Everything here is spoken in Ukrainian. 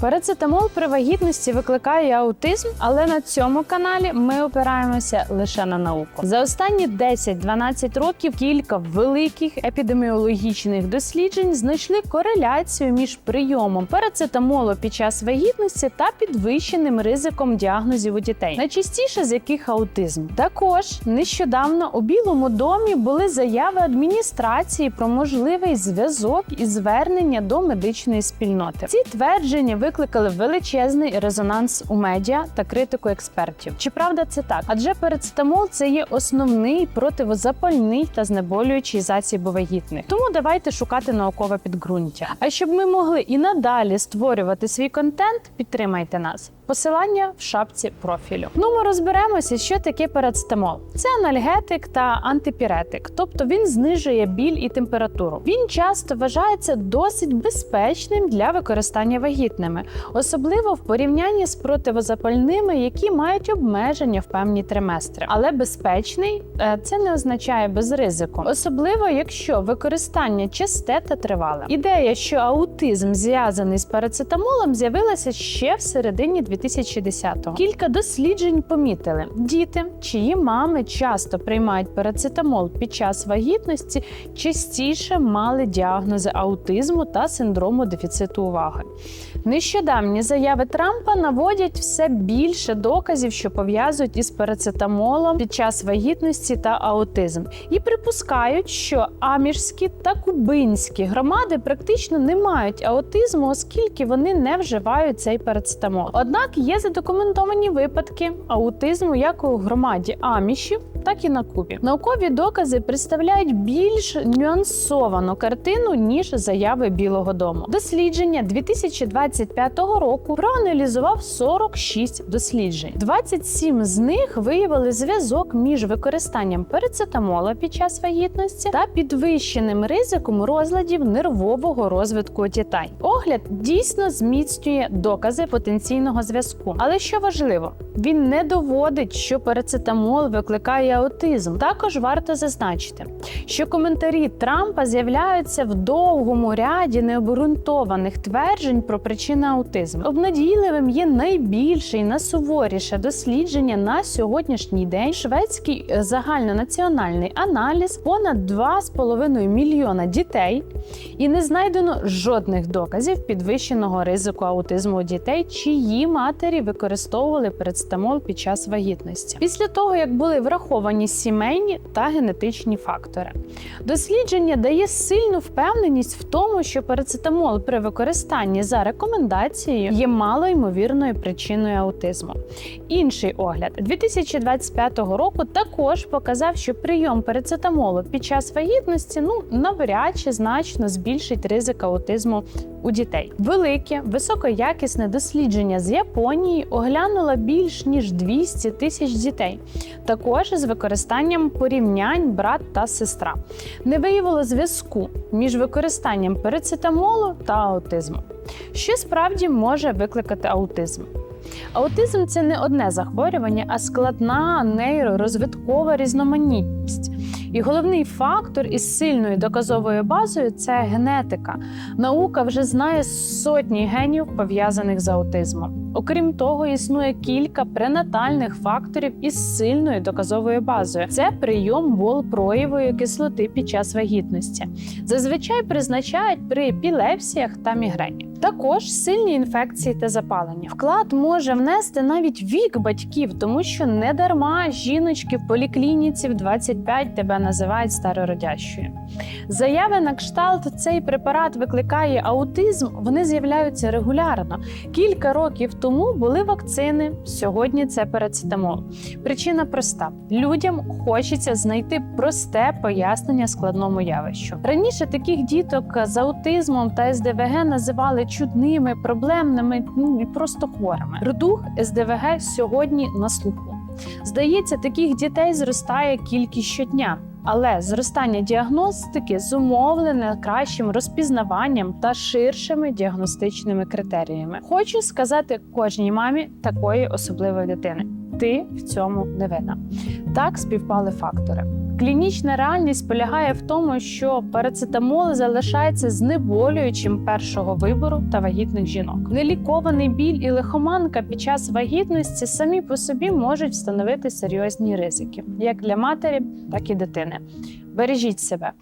Парацетамол при вагітності викликає аутизм, але на цьому каналі ми опираємося лише на науку. За останні 10-12 років кілька великих епідеміологічних досліджень знайшли кореляцію між прийомом парацетамолу під час вагітності та підвищеним ризиком діагнозів у дітей, найчастіше з яких аутизм. Також нещодавно у Білому домі були заяви адміністрації про можливий зв'язок і звернення до медичної спільноти. Ці твердження викликали величезний резонанс у медіа та критику експертів. Чи правда це так? Адже перецетамол це є основний противозапальний та знеболюючий засіб вагітних. Тому давайте шукати наукове підґрунтя. А щоб ми могли і надалі створювати свій контент, підтримайте нас. Посилання в шапці профілю. Ну, ми розберемося, що таке парацетамол. Це анальгетик та антипіретик, тобто він знижує біль і температуру. Він часто вважається досить безпечним для використання вагітними, особливо в порівнянні з противозапальними, які мають обмеження в певні триместри. Але безпечний е, це не означає без ризику, особливо якщо використання часте та тривале. Ідея, що аутизм зв'язаний з парацетамолом, з'явилася ще в середині 2010-го. Кілька досліджень помітили, діти, чиї мами часто приймають парацетамол під час вагітності, частіше мали діагнози аутизму та синдрому дефіциту уваги. Нещодавні заяви Трампа наводять все більше доказів, що пов'язують із парацетамолом під час вагітності та аутизм, і припускають, що амірські та кубинські громади практично не мають аутизму, оскільки вони не вживають цей парацетамол. Однак є задокументовані випадки аутизму як у громаді амішів, так і на Кубі. Наукові докази представляють більш нюансовану картину ніж заяви Білого Дому. Дослідження 2025 року проаналізував 46 досліджень. 27 з них виявили зв'язок між використанням парацетамола під час вагітності та підвищеним ризиком розладів нервового розвитку дітей. Огляд дійсно зміцнює докази потенційного зв'язку. Але що важливо, він не доводить, що парацетамол викликає аутизм. Також варто зазначити, що коментарі Трампа з'являються в довгому ряді необґрунтованих тверджень про причини аутизму. Обнадійливим є найбільше і найсуворіше дослідження на сьогоднішній день. Шведський е, загальнонаціональний аналіз понад 2,5 мільйона дітей, і не знайдено жодних доказів підвищеного ризику аутизму у дітей, чиї матері використовували парацетамол під час вагітності. Після того як були враховані сімейні та генетичні фактори. Дослідження дає сильну впевненість в тому, що парацетамол при використанні за рекомендацією є малоймовірною причиною аутизму. Інший огляд 2025 року також показав, що прийом парацетамолу під час вагітності ну навряд чи значно збільшить ризик аутизму у дітей. Велике високоякісне дослідження з Японії оглянуло більш ніж 200 тисяч дітей, також з використанням порівнянь брат та сестра. Не виявило зв'язку між використанням парацетамолу та аутизмом, що справді може викликати аутизм. Аутизм це не одне захворювання, а складна нейророзвиткова різноманітність. І головний фактор із сильною доказовою базою це генетика. Наука вже знає сотні генів пов'язаних з аутизмом. Окрім того, існує кілька пренатальних факторів із сильною доказовою базою. Це прийом волпроєвої кислоти під час вагітності. Зазвичай призначають при епілепсіях та мігрені. Також сильні інфекції та запалення. Вклад може внести навіть вік батьків, тому що не дарма жіночки в поліклініці в 25 тебе називають старородящою. Заяви на кшталт цей препарат викликає аутизм. Вони з'являються регулярно. Кілька років тому були вакцини. Сьогодні це парацетамол. Причина проста: людям хочеться знайти просте пояснення складному явищу. Раніше таких діток з аутизмом та СДВГ називали чудними, проблемними ну просто хворими. Рдух СДВГ сьогодні на слуху. Здається, таких дітей зростає кількість щодня. Але зростання діагностики зумовлене кращим розпізнаванням та ширшими діагностичними критеріями. Хочу сказати кожній мамі такої особливої дитини: ти в цьому не винна. Так співпали фактори. Клінічна реальність полягає в тому, що парацетамол залишається знеболюючим першого вибору та вагітних жінок. Нелікований біль і лихоманка під час вагітності самі по собі можуть встановити серйозні ризики як для матері, так і дитини. Бережіть себе.